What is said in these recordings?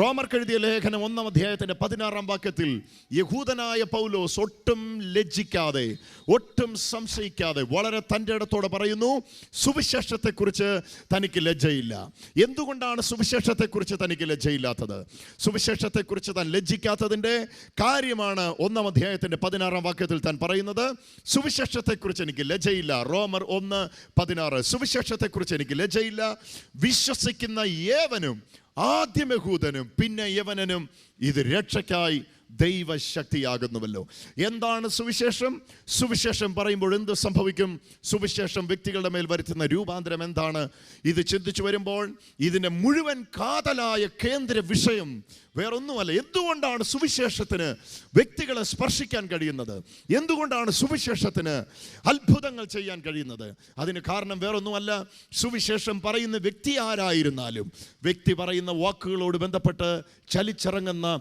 റോമർ എഴുതിയ ലേഖനം ഒന്നാം അധ്യായത്തിന്റെ പതിനാറാം വാക്യത്തിൽ യഹൂദനായ പൗലോസ് ഒട്ടും ലജ്ജിക്കാതെ ഒട്ടും സംശയിക്കാതെ വളരെ തന്റെ ഇടത്തോടെ പറയുന്നു സുവിശേഷത്തെക്കുറിച്ച് തനിക്ക് ലജ്ജയില്ല. എന്തുകൊണ്ടാണ് സുവിശേഷത്തെക്കുറിച്ച് തനിക്ക് ലജ്ജയില്ലാത്തത്? സുവിശേഷത്തെക്കുറിച്ച് താൻ ലജ്ജിക്കാത്തതിന്റെ കാര്യമാണ് ഒന്നാം അധ്യായത്തിന്റെ പതിനാറാം വാക്യത്തിൽ താൻ പറയുന്നത്. സുവിശേഷത്തെക്കുറിച്ച് എനിക്ക് ലജ്ജയില്ല. റോമർ ഒന്ന് പതിനാറ്. സുവിശേഷത്തെക്കുറിച്ച് എനിക്ക് ലജ്ജയില്ല. വിശ്വസിക്കുന്ന ഏവനും ആദ്യം യഹൂദനും പിന്നെ യവനനും ഇത് രക്ഷയ്ക്കായി ദൈവശക്തിയാകുന്നുവല്ലോ. എന്താണ് സുവിശേഷം? സുവിശേഷം പറയുമ്പോൾ എന്ത് സംഭവിക്കും? സുവിശേഷം വ്യക്തികളുടെ മേൽ വരുത്തുന്ന രൂപാന്തരം എന്താണ്? ഇത് ചിന്തിച്ചു വരുമ്പോൾ ഇതിന്റെ മുഴുവൻ കാതലായ കേന്ദ്ര വിഷയം വേറൊന്നുമല്ല. എന്തുകൊണ്ടാണ് സുവിശേഷത്തിന് വ്യക്തികളെ സ്പർശിക്കാൻ കഴിയുന്നത്? എന്തുകൊണ്ടാണ് സുവിശേഷത്തിന് അത്ഭുതങ്ങൾ ചെയ്യാൻ കഴിയുന്നത്? അതിന് കാരണം വേറൊന്നുമല്ല. സുവിശേഷം പറയുന്ന വ്യക്തി ആരായിരുന്നാലും വ്യക്തി പറയുന്ന വാക്കുകളോട് ബന്ധപ്പെട്ട് ചലിച്ചിറങ്ങുന്ന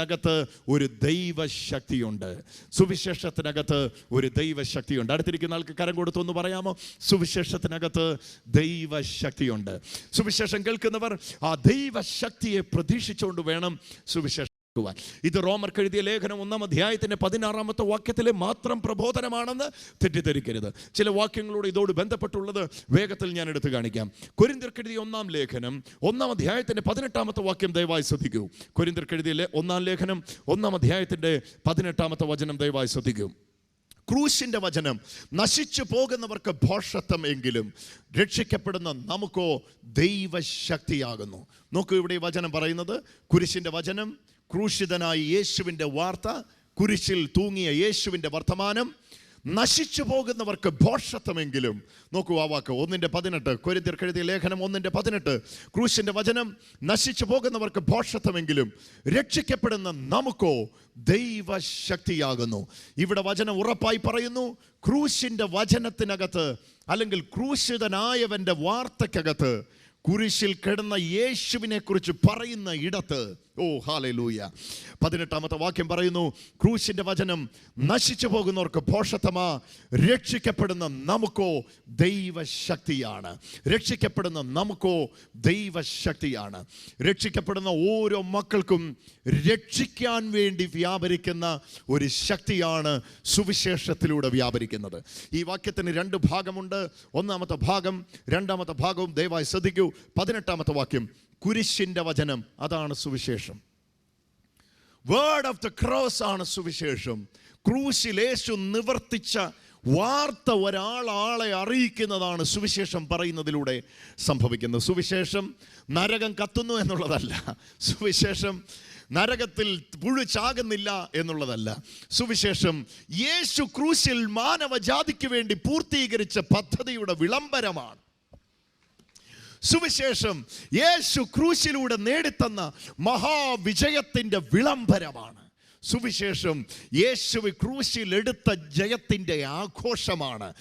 സുവിശേഷത്തിനകത്ത് ഒരു ദൈവശക്തിയുണ്ട്. സുവിശേഷത്തിനകത്ത് ഒരു ദൈവശക്തിയുണ്ട്. അടുത്തിരിക്കുന്ന ആൾക്ക് കരം കൊടുത്തൊന്ന് പറയാമോ? സുവിശേഷത്തിനകത്ത് ദൈവശക്തിയുണ്ട്. സുവിശേഷം കേൾക്കുന്നവർ ആ ദൈവശക്തിയെ പ്രതീക്ഷിച്ചുകൊണ്ട് വേണം സുവിശേഷം ഇത് റോമർ എഴുതിയ ലേഖനം ഒന്നാം അധ്യായത്തിന്റെ പതിനാറാമത്തെ വാക്യത്തിലെ മാത്രം പ്രബോധനമാണെന്ന് തെറ്റിദ്ധരിക്കരുത്. ചില വാക്യങ്ങളോട് ഇതോട് ബന്ധപ്പെട്ടുള്ളത് വേഗത്തിൽ ഞാൻ എടുത്തു കാണിക്കാം. കൊരിന്തിർക്കെഴുതിയ ഒന്നാം ലേഖനം ഒന്നാം അധ്യായത്തിന്റെ പതിനെട്ടാമത്തെ വാക്യം ദയവായി ശ്രദ്ധിക്കൂ. കൊരിന്തിർക്കെഴുതിയ ഒന്നാം ലേഖനം ഒന്നാം അധ്യായത്തിന്റെ പതിനെട്ടാമത്തെ വചനം ദയവായി ശ്രദ്ധിക്കൂ. ക്രൂശിന്റെ വചനം നശിച്ചു പോകുന്നവർക്ക് ഭോഷത്വം എങ്കിലും രക്ഷിക്കപ്പെടുന്ന നമുക്കോ ദൈവശക്തിയാകുന്നു. നോക്കൂ ഇവിടെ ഈ വചനം പറയുന്നത് കുരിശിന്റെ വചനം ക്രൂശിതനായി യേശുവിന്റെ വാർത്ത കുരിശിൽ തൂങ്ങിയ യേശുവിന്റെ വർത്തമാനം നശിച്ചു പോകുന്നവർക്ക് ഭോഷത്വമെങ്കിലും. നോക്കൂ ആ വാക്ക്. ഒന്നിന്റെ പതിനെട്ട് കൊരിന്തിർ കഴുതിയ ലേഖനം ഒന്നിന്റെ പതിനെട്ട്. ക്രൂശിന്റെ വചനം നശിച്ചു പോകുന്നവർക്ക് ഭോഷത്വമെങ്കിലും രക്ഷിക്കപ്പെടുന്ന നമുക്കോ ദൈവശക്തിയാകുന്നു. ഇവിടെ വചനം ഉറപ്പായി പറയുന്നു ക്രൂശിന്റെ വചനത്തിനകത്ത് അല്ലെങ്കിൽ ക്രൂശിതനായവന്റെ വാർത്തക്കകത്ത് കുരിശിൽ കിടന്ന യേശുവിനെ കുറിച്ച് പറയുന്ന ഇടത്ത്. ഓ ഹാലേ ലൂയ പതിനെട്ടാമത്തെ വാക്യം പറയുന്നു ക്രൂശിന്റെ വചനം നശിച്ചു പോകുന്നവർക്ക് പോഷത്തമാ രക്ഷിക്കപ്പെടുന്ന നമുക്കോ ദൈവശക്തിയാണ്. രക്ഷിക്കപ്പെടുന്ന നമുക്കോ ദൈവശക്തിയാണ്. രക്ഷിക്കപ്പെടുന്ന ഓരോ മക്കൾക്കും രക്ഷിക്കാൻ വേണ്ടി വ്യാപരിക്കുന്ന ഒരു ശക്തിയാണ് സുവിശേഷത്തിലൂടെ വ്യാപരിക്കുന്നത്. ഈ വാക്യത്തിന് രണ്ട് ഭാഗമുണ്ട്. ഒന്നാമത്തെ ഭാഗം രണ്ടാമത്തെ ഭാഗവും ദയവായി ശ്രദ്ധിക്കൂ. പതിനെട്ടാമത്തെ വാക്യം കുരിശിന്റെ വചനം അതാണ് സുവിശേഷം. വേർഡ് ഓഫ് ദ ക്രോസ് ആണ് സുവിശേഷം. ക്രൂശിൽ യേശു നിവർത്തിച്ച വാർത്ത ഒരാളാളെ അറിയിക്കുന്നതാണ് സുവിശേഷം പറയുന്നതിലൂടെ സംഭവിക്കുന്നത്. സുവിശേഷം നരകം കത്തുന്നു എന്നുള്ളതല്ല. സുവിശേഷം നരകത്തിൽ പുഴു ചാകുന്നില്ല എന്നുള്ളതല്ല. സുവിശേഷം യേശു ക്രൂശിൽ മാനവജാതിക്ക് വേണ്ടി പൂർത്തീകരിച്ച പദ്ധതിയുടെ വിളംബരമാണ്. സുവിശേഷം യേശു ക്രൂശിലൂടെ നേടിത്തന്ന മഹാവിജയത്തിന്റെ വിളംബരമാണ്. സുവിശേഷം യേശുവി ക്രൂശിൽ എടുത്ത ജയത്തിന്റെ ആഘോഷമാണ്.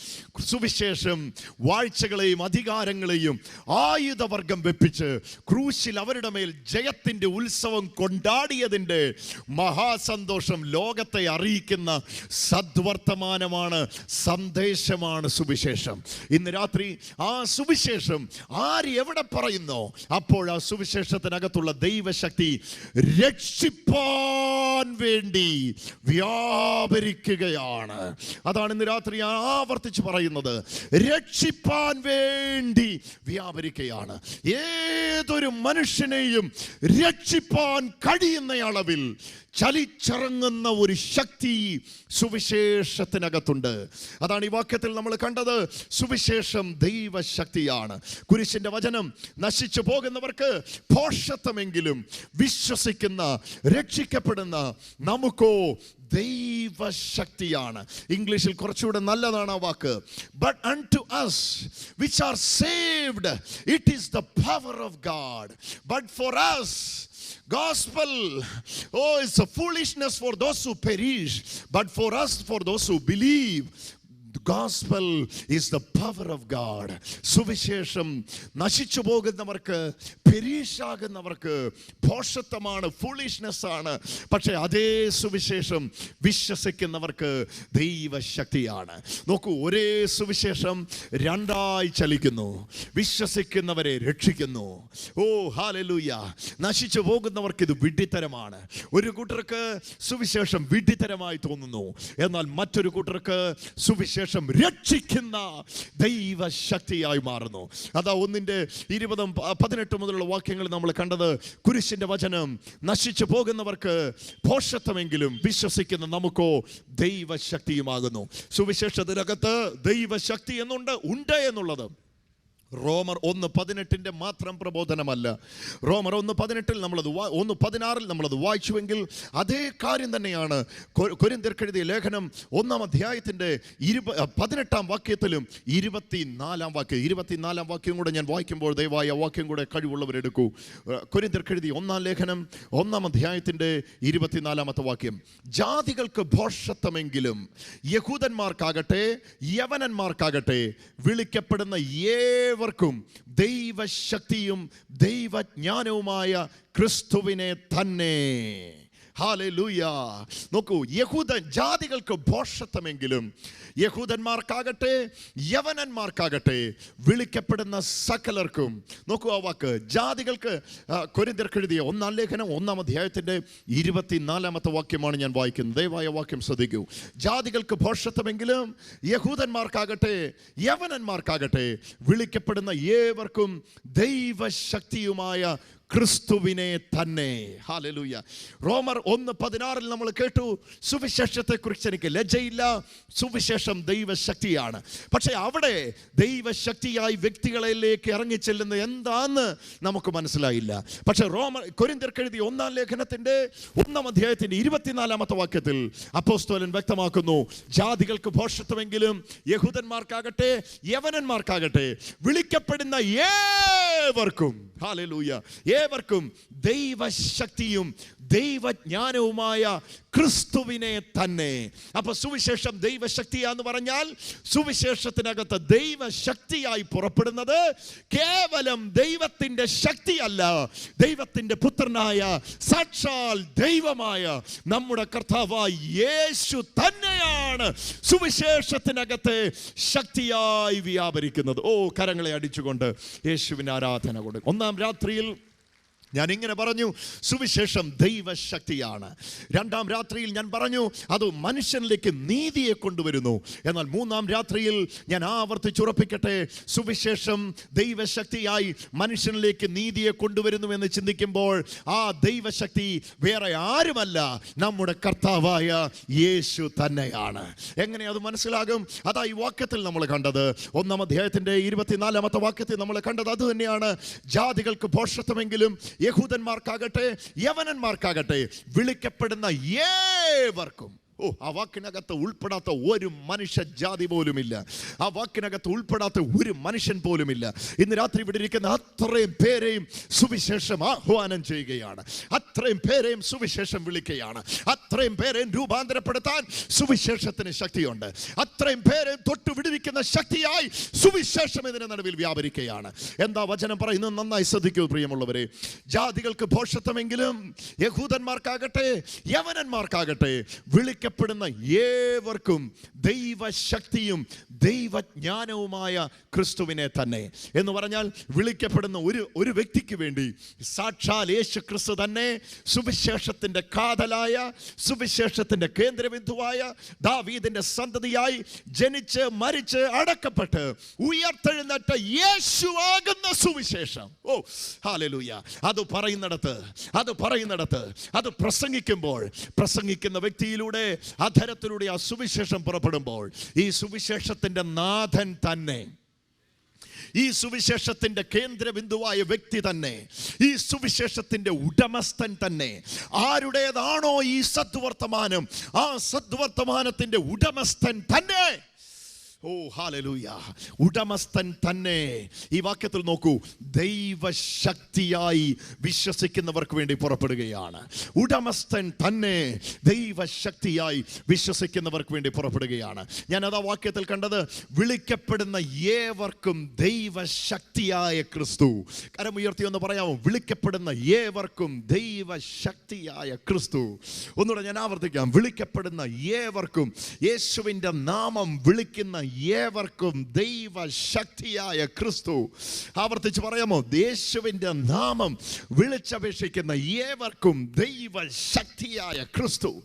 സുവിശേഷം വാഴ്ചകളെയും അധികാരങ്ങളെയും ആയുധവർഗം വെപ്പിച്ച് ക്രൂശിൽ അവരുടെ മേൽ ജയത്തിന്റെ ഉത്സവം കൊണ്ടാടിയതിന്റെ മഹാസന്തോഷം ലോകത്തെ അറിയിക്കുന്ന സദ്വർത്തമാനമാണ് സന്ദേശമാണ് സുവിശേഷം. ഇന്ന് രാത്രി ആ സുവിശേഷം ആര് എവിടെ പറയുന്നോ അപ്പോൾ ആ സുവിശേഷത്തിനകത്തുള്ള ദൈവശക്തി രക്ഷിപ്പാൻ വേണ്ടി വ്യാപരിക്കുകയാണ്. അതാണ് ഇന്ന് രാത്രി ഞാൻ ആവർത്തിച്ച് പറയുന്നത്. രക്ഷിപ്പാൻ വേണ്ടി വ്യാപരിക്കുകയാണ്. ഏതൊരു മനുഷ്യനെയും രക്ഷിപ്പാൻ കഴിയുന്ന അളവിൽ ചലിച്ചിറങ്ങുന്ന ഒരു ശക്തി സുവിശേഷത്തിനകത്തുണ്ട്. അതാണ് ഈ വാക്യത്തിൽ നമ്മൾ കണ്ടത്. സുവിശേഷം ദൈവശക്തിയാണ്. കുരിശിന്റെ വചനം നശിച്ചു പോകുന്നവർക്ക് ഭോഷത്വമെങ്കിലും വിശ്വസിക്കുന്ന രക്ഷിക്കപ്പെടുന്ന നമുക്കോ ദൈവശക്തിയാണ്. ഇംഗ്ലീഷിൽ കുറച്ചുകൂടെ നല്ലതാണ് ആ വാക്ക്. But to us which are saved it is the power of God but for us gospel oh it's a foolishness for those who perish but for us for those who believe gospel is the power of God സുവിശേഷം നശിച്ചു പോകുന്നവർക്ക് പെരീഷാകുന്നവർക്ക് പോഷത്വമാണ് foolishness ആണ്. പക്ഷേ അതേ സുവിശേഷം വിശ്വസിക്കുന്നവർക്ക് ദൈവശക്തിയാണ്. നോക്കൂ ഒരേ സുവിശേഷം രണ്ടായി ചലിക്കുന്നു. വിശ്വസിക്കുന്നവരെ രക്ഷിക്കുന്നു. ഓ ഹാലലൂയ നശിച്ചു പോകുന്നവർക്ക് ഇത് വിഡ്ഢിത്തരമാണ്. ഒരു കൂട്ടർക്ക് സുവിശേഷം വിഡ്ഢിത്തരമായി തോന്നുന്നു. എന്നാൽ മറ്റൊരു കൂട്ടർക്ക് സുവിശേഷം രക്ഷിക്കുന്ന ദൈവശക്തിയായി മാറുന്നു. അതാ ഒന്നിന്റെ ഇരുപതും പതിനെട്ട് മുതലുള്ള വാക്യങ്ങൾ നമ്മൾ കണ്ടത്. കുരിശിന്റെ വചനം നശിച്ചു പോകുന്നവർക്ക് ഭോഷത്വമെങ്കിലും വിശ്വസിക്കുന്ന നമുക്കോ ദൈവശക്തിയുമാകുന്നു. സുവിശേഷത്തിനകത്ത് ദൈവശക്തി എന്നുണ്ട് ഉണ്ട് എന്നുള്ളത്. റോമർ ഒന്ന് പതിനെട്ടിന്റെ മാത്രം പ്രബോധനമല്ല. റോമർ ഒന്ന് പതിനെട്ടിൽ നമ്മളത് വാ- ഒന്ന് പതിനാറിൽ നമ്മളത് വായിച്ചുവെങ്കിൽ അതേ കാര്യം തന്നെയാണ്. കൊരിന്തിർക്കെഴുതിയ ലേഖനം ഒന്നാം അധ്യായത്തിന്റെ ഇരുപ പതിനെട്ടാം വാക്യത്തിലും ഇരുപത്തിനാലാം വാക്യം ഇരുപത്തിനാലാം വാക്യം കൂടെ ഞാൻ വായിക്കുമ്പോൾ ദയവായി ആ വാക്യം കൂടെ കഴിവുള്ളവരെടുക്കൂ കൊരിന്തിർക്കെഴുതി ഒന്നാം ലേഖനം ഒന്നാം അധ്യായത്തിന്റെ ഇരുപത്തിനാലാമത്തെ വാക്യം. ജാതികൾക്ക് ഭോഷത്വമെങ്കിലും യഹൂദന്മാർക്കാകട്ടെ യവനന്മാർക്കാകട്ടെ വിളിക്കപ്പെടുന്ന ഏവർക്കും ദൈവശക്തിയും ദൈവജ്ഞാനവുമായ ക്രിസ്തുവിനെ തന്നെ. ഹാലൂയ നോക്കൂ യഹൂദൻ ജാതികൾക്ക് ഭോഷത്വമെങ്കിലും യഹൂദന്മാർക്കാകട്ടെ യവനന്മാർക്കാകട്ടെ വിളിക്കപ്പെടുന്ന സകലർക്കും. നോക്കൂ ആ വാക്ക്. ജാതികൾക്ക് കൊരിന്തിർക്കെഴുതിയ ഒന്നാം ലേഖനം ഒന്നാം അധ്യായത്തിന്റെ ഇരുപത്തിനാലാമത്തെ വാക്യമാണ് ഞാൻ വായിക്കുന്നത്. ദയവായ വാക്യം ശ്രദ്ധിക്കൂ. ജാതികൾക്ക് ഭോഷത്വമെങ്കിലും യഹൂദന്മാർക്കാകട്ടെ യവനന്മാർക്കാകട്ടെ വിളിക്കപ്പെടുന്ന ഏവർക്കും ദൈവശക്തിയുമായ ക്രിസ്തുവിനെ തന്നെ. ഹാലലൂയ റോമർ ഒന്ന് പതിനാറിൽ നമ്മൾ കേട്ടു സുവിശേഷത്തെക്കുറിച്ച് എനിക്ക് ലജ്ജയില്ല സുവിശേഷം ദൈവശക്തിയാണ്. പക്ഷേ അവിടെ ദൈവശക്തിയായി വ്യക്തികളിലേക്ക് ഇറങ്ങിച്ചെല്ലുന്നത് എന്താന്ന് നമുക്ക് മനസ്സിലായില്ല. പക്ഷേ റോമർ കൊരിന്തിർക്കെഴുതി ഒന്നാം ലേഖനത്തിന്റെ ഒന്നാം അധ്യായത്തിന്റെ ഇരുപത്തിനാലാമത്തെ വാക്യത്തിൽ അപ്പോസ്തോലൻ വ്യക്തമാക്കുന്നു ജാതികൾക്ക് ഭോഷത്വമെങ്കിലും യഹൂദന്മാർക്കാകട്ടെ യവനന്മാർക്കാകട്ടെ വിളിക്കപ്പെടുന്ന ഏവർക്കും. ഹാലലൂയ ഏവർക്കും ദൈവശക്തിയും ദൈവജ്ഞാനവുമായ ക്രിസ്തുവിനെ തന്നെ. അപ്പൊ സുവിശേഷം ദൈവശക്തിയാന്ന് പറഞ്ഞാൽ സുവിശേഷത്തിനകത്ത് ദൈവശക്തിയായി പുറപ്പെടുന്നത് കേവലം ദൈവത്തിന്റെ ശക്തിയല്ല. ദൈവത്തിന്റെ പുത്രനായ സാക്ഷാൽ ദൈവമായ നമ്മുടെ കർത്താവായി യേശു തന്നെയാണ് സുവിശേഷത്തിനകത്തെ ശക്തിയായി വ്യാപരിക്കുന്നത്. ഓ കരങ്ങളെ അടിച്ചുകൊണ്ട് യേശുവിന് ആരാധന കൊടുക്കും. ഒന്നാം രാത്രിയിൽ ഞാൻ ഇങ്ങനെ പറഞ്ഞു സുവിശേഷം ദൈവശക്തിയാണ്. രണ്ടാം രാത്രിയിൽ ഞാൻ പറഞ്ഞു അത് മനുഷ്യനിലേക്ക് നീതിയെ കൊണ്ടുവരുന്നു. എന്നാൽ മൂന്നാം രാത്രിയിൽ ഞാൻ ആവർത്തിച്ചുറപ്പിക്കട്ടെ സുവിശേഷം ദൈവശക്തിയായി മനുഷ്യനിലേക്ക് നീതിയെ കൊണ്ടുവരുന്നു എന്ന് ചിന്തിക്കുമ്പോൾ ആ ദൈവശക്തി വേറെ ആരുമല്ല നമ്മുടെ കർത്താവായ യേശു തന്നെയാണ്. എങ്ങനെ അത് മനസ്സിലാകും? അതാ ഈ വാക്യത്തിൽ നമ്മൾ കണ്ടത്. ഒന്നാം അധ്യായത്തിന്റെ ഇരുപത്തിനാലാമത്തെ വാക്യത്തിൽ നമ്മൾ കണ്ടത് അത് തന്നെയാണ്. ജാതികൾക്ക് ഭോഷത്വമെങ്കിലും യഹൂദന്മാർക്കാകട്ടെ യവനന്മാർക്കാകട്ടെ വിളിക്കപ്പെടുന്ന ഏവർക്കും. ഓ ആ വാക്കിനകത്ത് ഉൾപ്പെടാത്ത ഒരു മനുഷ്യജാതി പോലുമില്ല. ആ വാക്കിനകത്ത് ഉൾപ്പെടാത്ത ഒരു മനുഷ്യൻ പോലുമില്ല. ഇന്ന് രാത്രി ഇവിടെ ഇരിക്കുന്ന അത്രയും പേരെയും സുവിശേഷം ആഹ്വാനം ചെയ്യുകയാണ്. അത്രയും പേരെയും സുവിശേഷം വിളിക്കുകയാണ്. അത്രയും പേരെയും രൂപാന്തരപ്പെടുത്താൻ സുവിശേഷത്തിന് ശക്തിയുണ്ട്. അത്രയും പേരെയും തൊട്ടു വിടുവിക്കുന്ന ശക്തിയായി സുവിശേഷം ഇതിന് നടുവിൽ വ്യാപരിക്കുകയാണ്. എന്താ വചനം പറയുന്നത്? നന്നായി ശ്രദ്ധിക്കൂ പ്രിയമുള്ളവരെ. ജാതികൾക്ക് ഭോഷത്വമെങ്കിലും യഹൂദന്മാർക്കാകട്ടെ യവനന്മാർക്കാകട്ടെ വിളിക്കപ്പെടുന്ന ഏവർക്കും ദൈവശക്തിയും ദൈവജ്ഞാനവുമായ ക്രിസ്തുവിനെ തന്നെ. എന്ന് പറഞ്ഞാൽ വിളിക്കപ്പെടുന്ന ഒരു ഒരു വ്യക്തിക്ക് വേണ്ടി സാക്ഷാൽ യേശു ക്രിസ്തു തന്നെ സുവിശേഷത്തിന്റെ കാതലായ സുവിശേഷത്തിന്റെ കേന്ദ്രബിന്ദുവായ ദാവീദിന്റെ സന്തതിയായി ജനിച്ച് മരിച്ച് അടക്കപ്പെട്ട് ഉയർത്തെഴുന്നേറ്റ യേശുവാകുന്ന സുവിശേഷം. Oh hallelujah. അത് പറയുന്നിടത്ത് അത് പറയുന്നിടത്ത് അത് പ്രസംഗിക്കുമ്പോൾ പ്രസംഗിക്കുന്ന വ്യക്തിയിലൂടെ അധരത്തിലൂടെ ആ സുവിശേഷം പുറപ്പെടുമ്പോൾ ഈ സുവിശേഷത്തിന്റെ നാഥൻ തന്നെ. ഈ സുവിശേഷത്തിന്റെ കേന്ദ്രബിന്ദുവായ വ്യക്തി തന്നെ. ഈ സുവിശേഷത്തിന്റെ ഉടമസ്ഥൻ തന്നെ. ആരുടേതാണോ ഈ സദ്വർത്തമാനം ആ സദ്വർത്തമാനത്തിന്റെ ഉടമസ്ഥൻ തന്നെ. ഓ ഹാലലൂയ ഉടമസ്ഥൻ തന്നെ. ഈ വാക്യത്തിൽ നോക്കൂ. ദൈവശക്തിയായി വിശ്വസിക്കുന്നവർക്ക് വേണ്ടി പുറപ്പെടുകയാണ്. ഉടമസ്ഥൻ തന്നെ ദൈവശക്തിയായി വിശ്വസിക്കുന്നവർക്ക് വേണ്ടി പുറപ്പെടുകയാണ്. ഞാൻ അതാ വാക്യത്തിൽ കണ്ടത് വിളിക്കപ്പെടുന്ന ഏവർക്കും ദൈവശക്തിയായ ക്രിസ്തു. കരമുയർത്തി എന്ന് പറയാമോ? വിളിക്കപ്പെടുന്ന ഏവർക്കും ദൈവശക്തിയായ ക്രിസ്തു. ഒന്നുകൂടെ ഞാൻ ആവർത്തിക്കാം. വിളിക്കപ്പെടുന്ന ഏവർക്കും യേശുവിന്റെ നാമം വിളിക്കുന്ന ഏവർക്കും ദൈവശക്തിയായ ക്രിസ്തു. ആവർത്തിച്ച് പറയാമോ? യേശുവിന്റെ നാമം വിളിച്ചപേക്ഷിക്കുന്ന ഏവർക്കും ദൈവശക്തിയായ ക്രിസ്തു.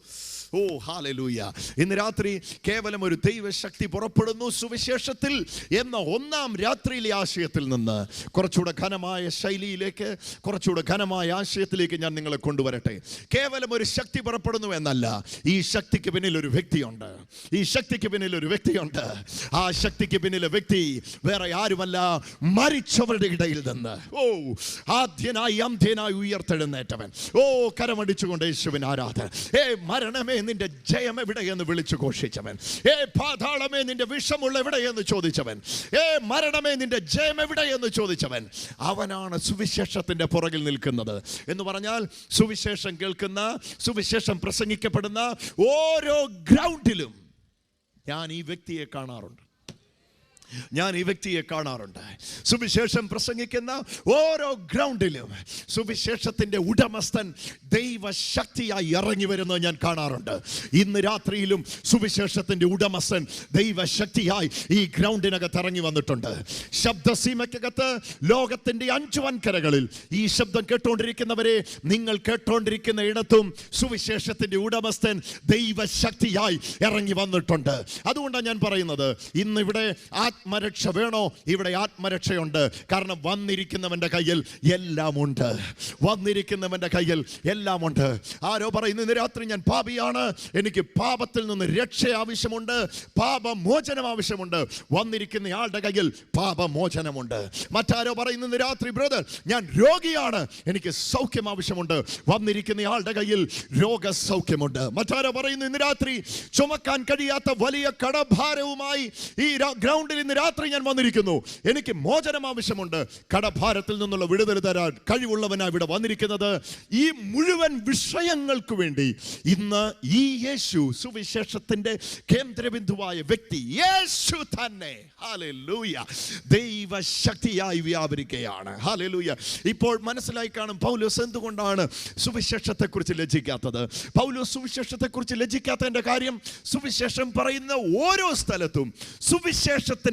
ഓ ഹാലലൂയ ഇന്ന് രാത്രി കേവലം ഒരു ദൈവശക്തി പുറപ്പെടുന്നു സുവിശേഷത്തിൽ എന്ന ഒന്നാം രാത്രിയിലെ ആശയത്തിൽ നിന്ന്. കുറച്ചുകൂടെ ഘനമായ ശൈലിയിലേക്ക് കുറച്ചുകൂടെ ഘനമായ ആശയത്തിലേക്ക് ഞാൻ നിങ്ങളെ കൊണ്ടുവരട്ടെ. കേവലം ഒരു ശക്തി പുറപ്പെടുന്നു എന്നല്ല ഈ ശക്തിക്ക് പിന്നിൽ ഒരു വ്യക്തിയുണ്ട്. ഈ ശക്തിക്ക് പിന്നിൽ ഒരു വ്യക്തിയുണ്ട്. ആ ശക്തിക്ക് പിന്നിലെ വ്യക്തി വേറെ ആരുമല്ല മരിച്ചവരുടെ ഇടയിൽ നിന്ന്. ഓ ആദ്യനായി അന്ത്യനായി ഉയർത്തെഴുന്നേറ്റവൻ. ഓ കരമടിച്ചുകൊണ്ട് യേശുവിൻ ആരാധന. ഏ മരണമേ നിന്റെ ജയം എവിടെയെന്ന് വിളിച്ചു ഘോഷിച്ചവൻ. ഏ പാതാളമേ നിന്റെ വിഷമുള്ള എവിടെയെന്ന് ചോദിച്ചവൻ. ഏ മരണമേ നിന്റെ ജയം എവിടെയെന്ന് ചോദിച്ചവൻ. അവനാണ് സുവിശേഷത്തിന്റെ പുറകിൽ നിൽക്കുന്നത്. എന്ന് പറഞ്ഞാൽ സുവിശേഷം കേൾക്കുന്ന സുവിശേഷം പ്രസംഗിക്കപ്പെടുന്ന ഓരോ ഗ്രൗണ്ടിലും ഞാൻ ഈ വ്യക്തിയെ കാണാറുണ്ട്. ഞാൻ ഈ വ്യക്തിയെ കാണാറുണ്ട്. സുവിശേഷം പ്രസംഗിക്കുന്ന ഓരോ ഗ്രൗണ്ടിലും സുവിശേഷത്തിന്റെ ഉടമസ്ഥൻ ദൈവശക്തിയായി ഇറങ്ങി വരുന്നത് ഞാൻ കാണാറുണ്ട്. ഇന്ന് രാത്രിയിലും സുവിശേഷത്തിന്റെ ഉടമസ്ഥൻ ദൈവശക്തിയായി ഈ ഗ്രൗണ്ടിനകത്ത് ഇറങ്ങി വന്നിട്ടുണ്ട്. ശബ്ദസീമയ്ക്കകത്ത് ലോകത്തിന്റെ അഞ്ചു വൻകരകളിൽ ഈ ശബ്ദം കേട്ടുകൊണ്ടിരിക്കുന്നവരെ നിങ്ങൾ കേട്ടുകൊണ്ടിരിക്കുന്ന ഇടത്തും സുവിശേഷത്തിന്റെ ഉടമസ്ഥൻ ദൈവശക്തിയായി ഇറങ്ങി വന്നിട്ടുണ്ട്. അതുകൊണ്ടാണ് ഞാൻ പറയുന്നത് ഇന്ന് ഇവിടെ ആത്മരക്ഷ വേണോ? ഇവിടെ ആത്മരക്ഷയുണ്ട്. കാരണം വന്നിരിക്കുന്നവന്റെ കയ്യിൽ എല്ലാമുണ്ട്. വന്നിരിക്കുന്നവന്റെ കയ്യിൽ എല്ലാമുണ്ട്. ആരോ പറയുന്നു ഇന്ന് രാത്രി ഞാൻ പാപിയാണ്. എനിക്ക് പാപത്തിൽ നിന്ന് രക്ഷ ആവശ്യമുണ്ട്. പാപമോചനം ആവശ്യമുണ്ട്. വന്നിരിക്കുന്ന ആളുടെ കയ്യിൽ പാപമോചനമുണ്ട്. മറ്റാരോ പറയുന്നു ഇന്ന് രാത്രി ബ്രദർ ഞാൻ രോഗിയാണ്. എനിക്ക് സൗഖ്യം ആവശ്യമുണ്ട്. വന്നിരിക്കുന്ന ആളുടെ കയ്യിൽ രോഗസൗഖ്യമുണ്ട്. മറ്റാരോ പറയുന്നു ഇന്ന് രാത്രി ചുമക്കാൻ കഴിയാത്ത വലിയ കടഭാരവുമായി ഈ ഗ്രൗണ്ടിൽ ഇന്ന് രാത്രി ഞാൻ വന്നിരിക്കുന്നു. എനിക്ക് മോചനം ആവശ്യമുണ്ട്. കടഭാരത്തിൽ നിന്നുള്ള വിടുതൽ തരാൻ കഴിവുള്ളവനാണ് ഇവിടെ വന്നിരിക്കുന്നത്. ഈ മുഴുവൻ വിഷയങ്ങൾക്ക് വേണ്ടി ഇന്ന് ഈ യേശു സുവിശേഷത്തിന്റെ കേന്ദ്രബിന്ദുവായ വ്യക്തി യേശു തന്നെ. ഹാലൂയ ദൈവശക്തിയായി വ്യാപരിക്കുകയാണ്. ഹാലൂയ ഇപ്പോൾ മനസ്സിലായി കാണും പൗലോസ് എന്തുകൊണ്ടാണ് സുവിശേഷത്തെക്കുറിച്ച് ലജ്ജിക്കാത്തത്? പൗലോസ് സുവിശേഷത്തെക്കുറിച്ച് ലജ്ജിക്കാത്തതിന്റെ കാര്യം സുവിശേഷം പറയുന്ന ഓരോ സ്ഥലത്തും സുവിശേഷത്തിനകത്തെ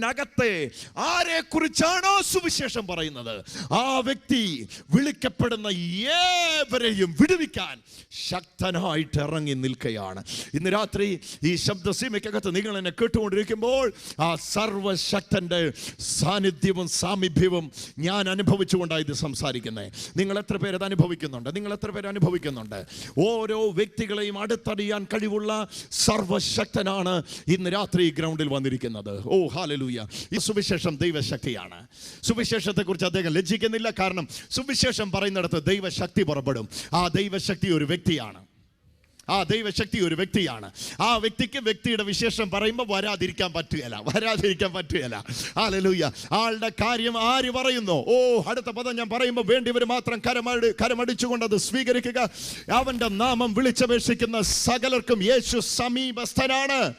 ആരെ കുറിച്ചാണോ സുവിശേഷം പറയുന്നത്? ആ വ്യക്തി വിളിക്കപ്പെടുന്ന ഏവരെയും വിടുവിക്കാൻ ശക്തനായിട്ട് ഇറങ്ങി നിൽക്കുകയാണ്. ഇന്ന് രാത്രി ഈ ശബ്ദസീമയ്ക്കകത്ത് നിങ്ങൾ എന്നെ കേട്ടുകൊണ്ടിരിക്കുമ്പോൾ ആ സർവശക്തന്റെ സാന്നിധ്യവും സാമീപ്യവും ഞാൻ അനുഭവിച്ചുകൊണ്ടാണ് ഇത് സംസാരിക്കുന്നത്. നിങ്ങൾ എത്ര അത് അനുഭവിക്കുന്നുണ്ട്? നിങ്ങൾ എത്ര പേര് അനുഭവിക്കുന്നുണ്ട്? ഓരോ വ്യക്തികളെയും അടുത്തറിയാൻ കഴിവുള്ള സർവശക്തനാണ് ഇന്ന് രാത്രി ഗ്രൗണ്ടിൽ വന്നിരിക്കുന്നത്. ഓ ഹാലലൂയ ഈ സുവിശേഷം ദൈവശക്തിയാണ്. സുവിശേഷത്തെക്കുറിച്ച് അദ്ദേഹം ലജ്ജിക്കുന്നില്ല. കാരണം സുവിശേഷം പറയുന്നിടത്ത് ദൈവശക്തി പുറപ്പെടും. ആ ദൈവശക്തി ഒരു വ്യക്തിയാണ്. ആ ദൈവശക്തി ഒരു വ്യക്തിയാണ്. ആ വ്യക്തിക്ക് വ്യക്തിയുടെ വിശേഷം പറയുമ്പോൾ വരാതിരിക്കാൻ പറ്റുകയില്ല. വരാതിരിക്കാൻ പറ്റുകയില്ല. ആലലൂയ ആളുടെ കാര്യം ആര് പറയുന്നു? ഓ അടുത്ത പദം ഞാൻ പറയുമ്പോൾ വേണ്ടിവർ മാത്രം കരമടി കരമടിച്ചുകൊണ്ട് അത് സ്വീകരിക്കുക. അവന്റെ നാമം വിളിച്ചപേക്ഷിക്കുന്ന സകലർക്കും യേശു സമീപസ്ഥനാണ്.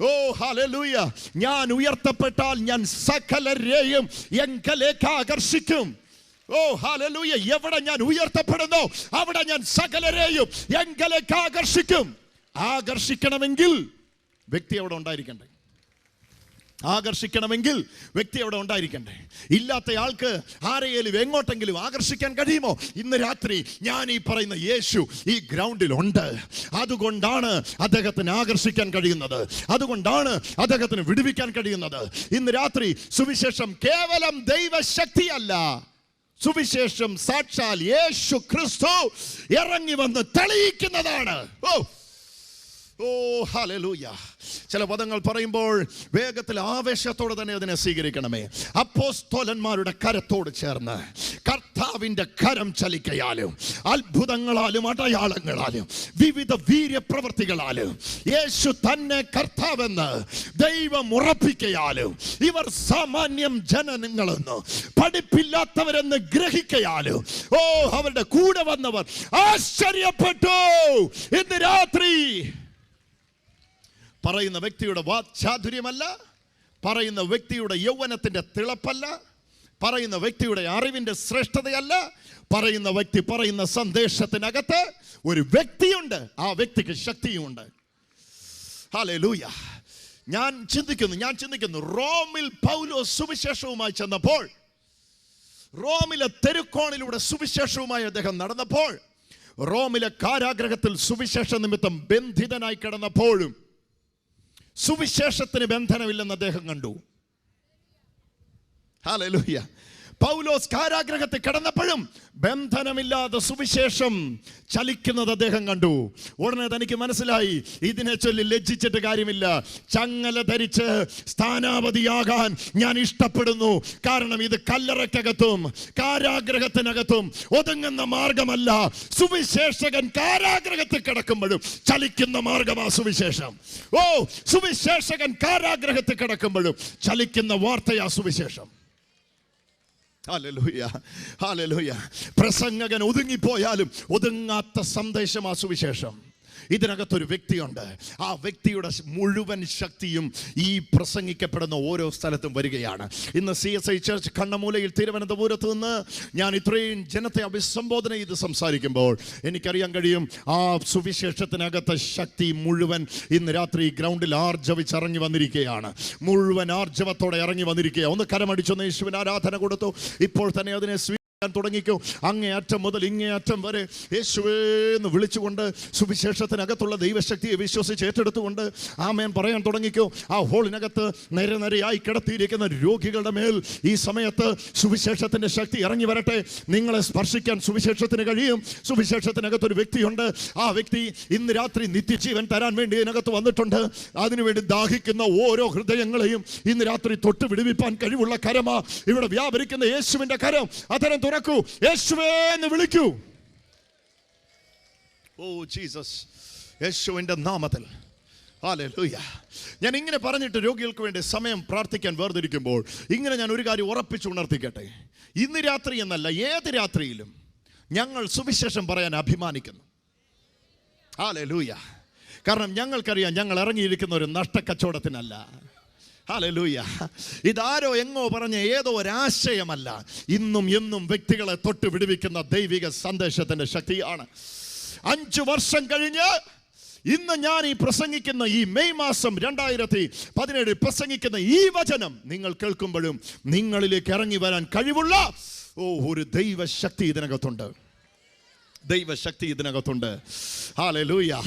ഓ ഹലലൂയ ഞാൻ ഉയർത്തപ്പെട്ടാൽ ഞാൻ സകലരെയും എങ്കലേക്ക് ആകർഷിക്കും. Oh hallelujah. എവിടെ ഞാൻ ഉയർത്തപ്പെടുന്നു അവിടെ ഞാൻ സകലരെയും എങ്കലേക്ക് ആകർഷിക്കും. ആകർഷിക്കണമെങ്കിൽ വ്യക്തി അവിടെ ഉണ്ടായിരിക്കണ്ടേ? ആകർഷിക്കണമെങ്കിൽ വ്യക്തി അവിടെ ഉണ്ടായിരിക്കണ്ടേ. ഇല്ലാത്തയാൾക്ക് ആരെയും എങ്ങോട്ടെങ്കിലും ആകർഷിക്കാൻ കഴിയുമോ? ഇന്ന് രാത്രി ഞാൻ ഈ പറയുന്ന യേശു ഈ ഗ്രൗണ്ടിൽ ഉണ്ട് അതുകൊണ്ടാണ് അദ്ദേഹത്തിന് ആകർഷിക്കാൻ കഴിയുന്നത്. അതുകൊണ്ടാണ് അദ്ദേഹത്തിന് വിടുവിക്കാൻ കഴിയുന്നത്. ഇന്ന് രാത്രി സുവിശേഷം കേവലം ദൈവശക്തിയല്ല. സുവിശേഷം സാക്ഷാൽ യേശു ക്രിസ്തു ഇറങ്ങി വന്ന് തെളിയിക്കുന്നതാണ്. ഓ ഓ ഹലൂയ ചില പദങ്ങൾ പറയുമ്പോൾ വേഗത്തിൽ ആവേശത്തോടെ തന്നെ അതിനെ സ്വീകരിക്കണമേ. അപ്പോസ്തോലന്മാരുടെ കരത്തോട് ചേർന്ന് കർത്താവിന്റെ കരം ചലിക്കയാലും അത്ഭുതങ്ങളാലും അടയാളങ്ങളാലും വിവിധ വീര്യപ്രവർത്തികളാലും യേശു തന്നെ കർത്താവെന്ന് ദൈവം ഉറപ്പിക്കയാലും ഇവർ സാമാന്യം ജനങ്ങളെന്ന് പഠിപ്പില്ലാത്തവരെന്ന് ഗ്രഹിക്കയാലും ഓ അവരുടെ കൂടെ വന്നവർ ആശ്ചര്യപ്പെട്ടു. ഇന്ന് രാത്രി പറയുന്ന വ്യക്തിയുടെ വാചാതുര്യമല്ല പറയുന്ന വ്യക്തിയുടെ യൗവനത്തിന്റെ തിളപ്പല്ല പറയുന്ന വ്യക്തിയുടെ അറിവിന്റെ ശ്രേഷ്ഠതയല്ല പറയുന്ന വ്യക്തി പറയുന്ന സന്ദേശത്തിനകത്ത് ഒരു വ്യക്തിയുണ്ട് ആ വ്യക്തിക്ക് ശക്തിയുമുണ്ട്. ഹാലേ ലൂയ ഞാൻ ചിന്തിക്കുന്നു ഞാൻ ചിന്തിക്കുന്നു റോമിൽ പൗലോ സുവിശേഷവുമായി ചെന്നപ്പോൾ റോമിലെ തെരുക്കോണിലൂടെ സുവിശേഷവുമായി അദ്ദേഹം നടന്നപ്പോൾ റോമിലെ കാരാഗ്രഹത്തിൽ സുവിശേഷ നിമിത്തം ബന്ധിതനായി കിടന്നപ്പോഴും സുവിശേഷത്തിന് ബന്ധനമില്ലെന്ന് അദ്ദേഹം കണ്ടു. ഹല്ലേലൂയ. പൗലോസ് കാരാഗ്രഹത്തിൽ കിടന്നപ്പോഴും ബന്ധനമില്ലാതെ സുവിശേഷം ചലിക്കുന്നത് അദ്ദേഹം കണ്ടു. ഉടനെ തനിക്ക് മനസ്സിലായി ഇതിനെ ചൊല്ലി ലജ്ജിച്ചിട്ട് കാര്യമില്ല. ചങ്ങല ധരിച്ച് സ്ഥാനാപതിയാകാൻ ഞാൻ ഇഷ്ടപ്പെടുന്നു. കാരണം ഇത് കല്ലറയ്ക്കകത്തും കാരാഗ്രഹത്തിനകത്തും ഒതുങ്ങുന്ന മാർഗമല്ല. സുവിശേഷകൻ കാരാഗ്രഹത്തിൽ കിടക്കുമ്പോഴും ചലിക്കുന്ന മാർഗമാ സുവിശേഷം. ഓ സുവിശേഷകൻ കാരാഗ്രഹത്തിൽ കിടക്കുമ്പോഴും ചലിക്കുന്ന വാർത്തയാ സുവിശേഷം. ഹല്ലേലൂയ ഹാലലൂയ പ്രസംഗകൻ ഒതുങ്ങിപ്പോയാലും ഒതുങ്ങാത്ത സന്ദേശമാ സുവിശേഷം. ഇതിനകത്തൊരു വ്യക്തിയുണ്ട്. ആ വ്യക്തിയുടെ മുഴുവൻ ശക്തിയും ഈ പ്രസംഗിക്കപ്പെടുന്ന ഓരോ സ്ഥലത്തും വരികയാണ്. ഇന്ന് സി എസ് ഐ ചർച്ച് കണ്ണമൂലയിൽ തിരുവനന്തപുരത്ത് നിന്ന് ഞാൻ ഇത്രയും ജനത്തെ അഭിസംബോധന ചെയ്ത് സംസാരിക്കുമ്പോൾ എനിക്കറിയാൻ കഴിയും ആ സുവിശേഷത്തിനകത്തെ ശക്തി മുഴുവൻ ഇന്ന് രാത്രി ഗ്രൗണ്ടിൽ ആർജവിച്ചിറങ്ങി വന്നിരിക്കുകയാണ്. മുഴുവൻ ആർജവത്തോടെ ഇറങ്ങി വന്നിരിക്കുക ഒന്ന് കരമടിച്ചൊന്ന് യേശുവിന് ആരാധന കൊടുത്തു. ഇപ്പോൾ തന്നെ അതിനെ തുടങ്ങിക്കോ. അങ്ങേയറ്റം മുതൽ ഇങ്ങേയറ്റം വരെ യേശുവേന്ന് വിളിച്ചുകൊണ്ട് സുവിശേഷത്തിനകത്തുള്ള ദൈവശക്തിയെ വിശ്വസിച്ച് ഏറ്റെടുത്തുകൊണ്ട് ആമേൻ പറയാൻ തുടങ്ങിക്കോ. ആ ഹോളിനകത്ത് നിരനിരയായി കിടത്തിയിരിക്കുന്ന രോഗികളുടെ മേൽ ഈ സമയത്ത് സുവിശേഷത്തിന്റെ ശക്തി ഇറങ്ങി വരട്ടെ. നിങ്ങളെ സ്പർശിക്കാൻ സുവിശേഷത്തിന് കഴിയും. സുവിശേഷത്തിനകത്ത് ഒരു വ്യക്തിയുണ്ട്. ആ വ്യക്തി ഇന്ന് രാത്രി നിത്യജീവൻ തരാൻ വേണ്ടി ഇതിനകത്ത് വന്നിട്ടുണ്ട്. അതിനുവേണ്ടി ദാഹിക്കുന്ന ഓരോ ഹൃദയങ്ങളെയും ഇന്ന് രാത്രി തൊട്ട് വിടുവിപ്പാൻ കഴിവുള്ള കരമാ. ഇവിടെ വ്യാപരിക്കുന്ന യേശുവിന്റെ കരം. അത്തരം തുറക്കൂ. യേശുവേ എന്ന് വിളിക്കൂ. ഓ ജീസസ് യേശുവിന്റെ നാമത്തിൽ. ഞാൻ ഇങ്ങനെ പറഞ്ഞിട്ട് രോഗികൾക്ക് വേണ്ടി സമയം പ്രാർത്ഥിക്കാൻ വേർതിരിക്കുമ്പോൾ ഇങ്ങനെ ഞാൻ ഒരു കാര്യം ഉറപ്പിച്ച് ഉണർത്തിക്കട്ടെ. ഇന്ന് രാത്രി എന്നല്ല ഏത് രാത്രിയിലും ഞങ്ങൾ സുവിശേഷം പറയാൻ അഭിമാനിക്കുന്നു. ഹാലൂയ കാരണം ഞങ്ങൾക്കറിയാം ഞങ്ങൾ ഇറങ്ങിയിരിക്കുന്ന ഒരു നഷ്ടക്കച്ചവടത്തിനല്ല. ഹാലൂയ ഇതാരോ എങ്ങോ പറഞ്ഞ ഏതോ ഒരാശയമല്ല. ഇന്നും എന്നും വ്യക്തികളെ തൊട്ട് വിടുവിക്കുന്ന ദൈവിക സന്ദേശത്തിന്റെ ശക്തിയാണ്. അഞ്ചു വർഷം കഴിഞ്ഞ് ഇന്ന് ഞാൻ ഈ പ്രസംഗിക്കുന്ന ഈ മെയ് മാസം രണ്ടായിരത്തി പതിനേഴ് പ്രസംഗിക്കുന്ന ഈ വചനം നിങ്ങൾ കേൾക്കുമ്പോഴും നിങ്ങളിലേക്ക് ഇറങ്ങി വരാൻ കഴിവുള്ള ഓ ഒരു ദൈവശക്തി ഇതിനകത്തുണ്ട്. ദൈവശക്തി ഇതിനകത്തുണ്ട്. ഹാലലൂയ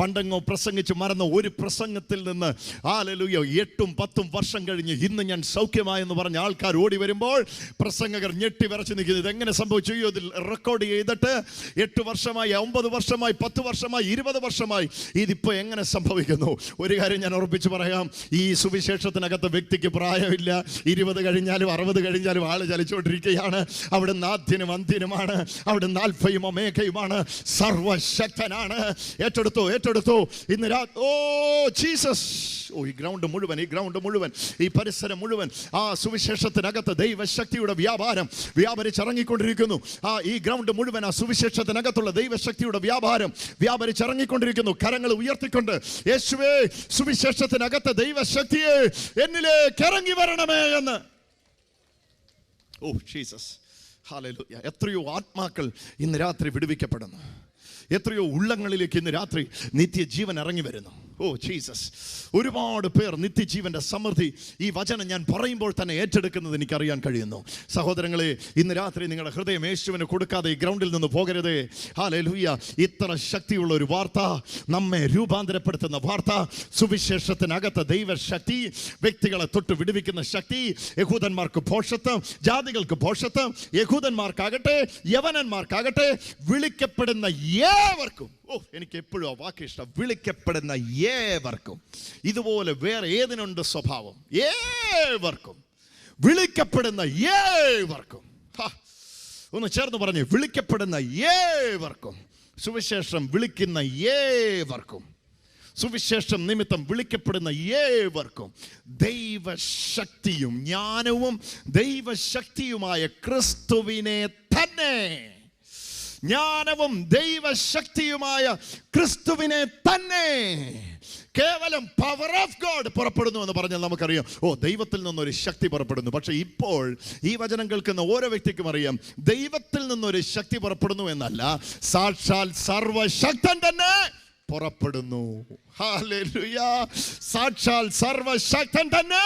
പണ്ടെങ്ങോ പ്രസംഗിച്ച് മറന്ന ഒരു പ്രസംഗത്തിൽ നിന്ന് ഹാലലൂയ എട്ടും പത്തും വർഷം കഴിഞ്ഞ് ഇന്ന് ഞാൻ സൗഖ്യമായെന്ന് പറഞ്ഞ ആൾക്കാർ ഓടി വരുമ്പോൾ പ്രസംഗകർ ഞെട്ടി വിറച്ച് നിൽക്കുന്നത് ഇതെങ്ങനെ സംഭവിച്ചു? ഇതിൽ റെക്കോർഡ് ചെയ്തിട്ട് എട്ട് വർഷമായി ഒമ്പത് വർഷമായി പത്ത് വർഷമായി ഇരുപത് വർഷമായി ഇതിപ്പോൾ എങ്ങനെ സംഭവിക്കുന്നു? ഒരു കാര്യം ഞാൻ ഉറപ്പിച്ച് പറയാം. ഈ സുവിശേഷത്തിനകത്ത് വ്യക്തിക്ക് പ്രായമില്ല. ഇരുപത് കഴിഞ്ഞാലും അറുപത് കഴിഞ്ഞാലും ആൾ ചലിച്ചുകൊണ്ടിരിക്കുകയാണ്. അവിടെ നാദ്യനും അന്ത്യനുമാണ്. അവിടെ ആൽഫയും ഒമേഘയുമാണ് സർവശക്തനാണ്. ഏറ്റെടുത്തു ഏറ്റെടുത്തു. ഇന്ന് രാ ഓ ജീസസ്. ഓ ഈ ഗ്രൗണ്ട് മുഴുവൻ ഈ ഗ്രൗണ്ട് മുഴുവൻ ഈ പരിസരം മുഴുവൻ ആ സുവിശേഷത്തിനകത്ത് ദൈവശക്തിയുടെ വ്യാപാരം വ്യാപരിച്ചിറങ്ങിക്കൊണ്ടിരിക്കുന്നു. ആ ഈ ഗ്രൗണ്ട് മുഴുവൻ ആ സുവിശേഷത്തിനകത്തുള്ള ദൈവശക്തിയുടെ വ്യാപാരം വ്യാപരിച്ചിറങ്ങിക്കൊണ്ടിരിക്കുന്നു. കരങ്ങൾ ഉയർത്തിക്കൊണ്ട് യേശുവേ സുവിശേഷത്തിനകത്ത് ദൈവശക്തിയെ എന്നിലേക്ക് ഇറങ്ങി വരണമേ എന്ന്. Oh Jesus. ഹാലലൂയ. എത്രയോ ആത്മാക്കൾ ഇന്ന് രാത്രി വിടുവിക്കപ്പെടുന്നു. എത്രയോ ഉള്ളങ്ങളിലേക്ക് ഇന്ന് രാത്രി നിത്യജീവൻ ഇറങ്ങി വരുന്നു. Oh Jesus. ഒരുപാട് പേർ നിത്യജീവന്റെ സമൃദ്ധി ഈ വചനം ഞാൻ പറയുമ്പോൾ തന്നെ ഏറ്റെടുക്കുന്നത് എനിക്കറിയാൻ കഴിയുന്നു. സഹോദരങ്ങളെ ഇന്ന് രാത്രി നിങ്ങളുടെ ഹൃദയം യേശുവിന് കൊടുക്കാതെ ഈ ഗ്രൗണ്ടിൽ നിന്ന് പോകരുതേ. ലൂയ്യ ഇത്ര ശക്തിയുള്ള ഒരു വാർത്ത നമ്മെ രൂപാന്തരപ്പെടുത്തുന്ന വാർത്ത സുവിശേഷത്തിനകത്ത് ദൈവശക്തി വ്യക്തികളെ തൊട്ട് വിടുവിക്കുന്ന ശക്തി യഹൂദന്മാർക്ക് ഭോഷത്വം ജാതികൾക്ക് ഭോഷത്വം യഹൂദന്മാർക്കാകട്ടെ യവനന്മാർക്കാകട്ടെ വിളിക്കപ്പെടുന്ന ഏവർക്കും. ഓ എനിക്ക് എപ്പോഴും ആ വാക്ക് ഇഷ്ടം. വിളിക്കപ്പെടുന്ന ഏവർക്കും. ഇതുപോലെ വേറെ ഏതിനുണ്ട് സ്വഭാവം? ഏവർക്കും. വിളിക്കപ്പെടുന്ന ഏവർക്കും. ഒന്ന് ചേർന്ന് പറഞ്ഞു. വിളിക്കപ്പെടുന്ന ഏവർക്കും. സുവിശേഷം വിളിക്കുന്ന ഏവർക്കും. സുവിശേഷം നിമിത്തം വിളിക്കപ്പെടുന്ന ഏവർക്കും. ദൈവശക്തിയും ജ്ഞാനവും ദൈവശക്തിയുമായ ക്രിസ്തുവിനെ തന്നെ ജ്ഞാനവും ദൈവശക്തിയുമായ ക്രിസ്തുവിനെ തന്നെ കേവലം പവർ ഓഫ് ഗോഡ് പുറപ്പെടുന്നു എന്ന് പറഞ്ഞാൽ നമുക്കറിയാം. ഓ ദൈവത്തിൽ നിന്നൊരു ശക്തി പുറപ്പെടുന്നു. പക്ഷേ ഇപ്പോൾ ഈ വചനം കേൾക്കുന്ന ഓരോ വ്യക്തിക്കും അറിയാം. ദൈവത്തിൽ നിന്നൊരു ശക്തി പുറപ്പെടുന്നു എന്നല്ല സാക്ഷാൽ സർവശക്തൻ തന്നെ പുറപ്പെടുന്നു. സാക്ഷാൽ സർവശക്തൻ തന്നെ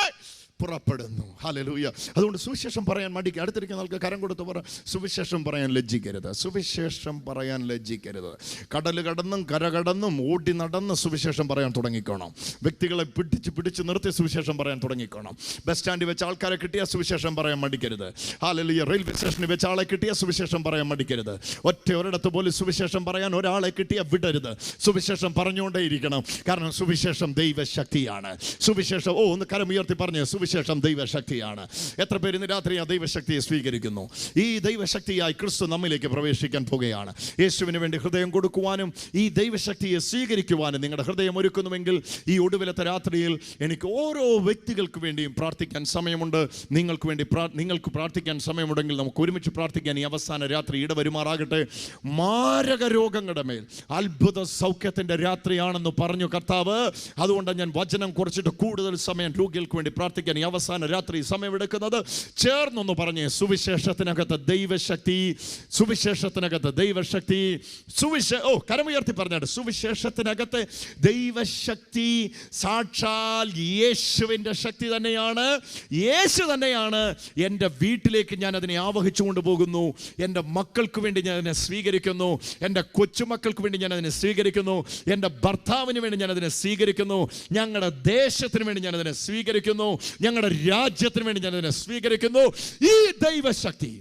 പുറപ്പെടുന്നു. ഹലലൂയ അതുകൊണ്ട് സുവിശേഷം പറയാൻ മടിക്കുക അടുത്തിരിക്കുന്ന ആൾക്ക് കരം കൊടുത്ത് പറ. സുവിശേഷം പറയാൻ ലജ്ജിക്കരുത്. സുവിശേഷം പറയാൻ ലജ്ജിക്കരുത്. കടൽ കടന്നും കര കടന്നും ഓടി നടന്ന് സുവിശേഷം പറയാൻ തുടങ്ങിക്കോണം. വ്യക്തികളെ പിടിച്ച് പിടിച്ച് നിർത്തി സുവിശേഷം പറയാൻ തുടങ്ങിക്കോണം. ബസ് സ്റ്റാൻഡിൽ വെച്ച് ആൾക്കാരെ കിട്ടിയ സുവിശേഷം പറയാൻ മടിക്കരുത്. ഹാലലിയ റെയിൽവേ സ്റ്റേഷനിൽ വെച്ച് ആളെ കിട്ടിയ സുവിശേഷം പറയാൻ മടിക്കരുത്. ഒറ്റ ഒരിടത്ത് പോലും സുവിശേഷം പറയാൻ ഒരാളെ കിട്ടിയ വിടരുത്. സുവിശേഷം പറഞ്ഞുകൊണ്ടേയിരിക്കണം. കാരണം സുവിശേഷം ദൈവശക്തിയാണ്. സുവിശേഷം ഓ ഒന്ന് കരം ഉയർത്തി പറഞ്ഞ്. സുവിശേഷം ദൈവശക്തിയാണ്. എത്ര പേര് ഇന്ന് രാത്രി ആ ദൈവശക്തിയെ സ്വീകരിക്കുന്നു? ഈ ദൈവശക്തിയായി ക്രിസ്തു നമ്മിലേക്ക് പ്രവേശിക്കാൻ പോകുകയാണ്. യേശുവിന് വേണ്ടി ഹൃദയം കൊടുക്കുവാനും ഈ ദൈവശക്തിയെ സ്വീകരിക്കുവാനും നിങ്ങളുടെ ഹൃദയം ഒരുക്കുന്നുവെങ്കിൽ ഈ ഒടുവിലത്തെ രാത്രിയിൽ എനിക്ക് ഓരോ വ്യക്തികൾക്ക് വേണ്ടിയും പ്രാർത്ഥിക്കാൻ സമയമുണ്ട്. നിങ്ങൾക്ക് വേണ്ടി നിങ്ങൾക്ക് പ്രാർത്ഥിക്കാൻ സമയമുണ്ടെങ്കിൽ നമുക്ക് ഒരുമിച്ച് പ്രാർത്ഥിക്കാൻ ഈ അവസാന രാത്രി ഇടവരുമാറാകട്ടെ. മാരക രോഗങ്ങളുടെ മേൽ അത്ഭുത സൗഖ്യത്തിന്റെ രാത്രിയാണെന്ന് പറഞ്ഞു കർത്താവ്. അതുകൊണ്ട് ഞാൻ വചനം കുറച്ചിട്ട് കൂടുതൽ സമയം രോഗികൾക്ക് വേണ്ടി പ്രാർത്ഥിക്കാൻ ഈ അവസാന രാത്രി സമയമെടുക്കുന്നത്. ചേർന്നൊന്ന് പറഞ്ഞ് സുവിശേഷത്തിനകത്ത് ദൈവശക്തി സുവിശേഷത്തിനകത്ത് ദൈവശക്തി സുവിശേ ഓ കരമുയർത്തി പറഞ്ഞാണ്. സുവിശേഷത്തിനകത്ത് ദൈവശക്തി സാക്ഷാൽ യേശുവിന്റെ ശക്തി തന്നെയാണ്. യേശു തന്നെയാണ് എന്റെ വീട്ടിലേക്ക് ഞാൻ അതിനെ ആവഹിച്ചു കൊണ്ടുപോകുന്നു എന്റെ മക്കൾക്ക് വേണ്ടി ഞാൻ അതിനെ സ്വീകരിക്കുന്നു. എന്റെ കൊച്ചുമക്കൾക്ക് വേണ്ടി ഞാൻ അതിനെ സ്വീകരിക്കുന്നു. എന്റെ ഭർത്താവിന് വേണ്ടി ഞാൻ അതിനെ സ്വീകരിക്കുന്നു. ഞങ്ങളുടെ ദേശത്തിന് വേണ്ടി ഞാൻ അതിനെ സ്വീകരിക്കുന്നു. ഞങ്ങളുടെ രാജ്യത്തിന് വേണ്ടി ഞാൻ അതിനെ സ്വീകരിക്കുന്നു. ഈ ദൈവശക്തി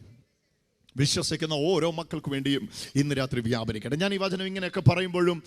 വിശ്വസിക്കുന്ന ഓരോ മക്കൾക്ക് വേണ്ടിയും ഇന്ന് രാത്രി വ്യാപരിക്കട്ടെ. ഞാൻ ഈ വചനം ഇങ്ങനെയൊക്കെ പറയുമ്പോഴും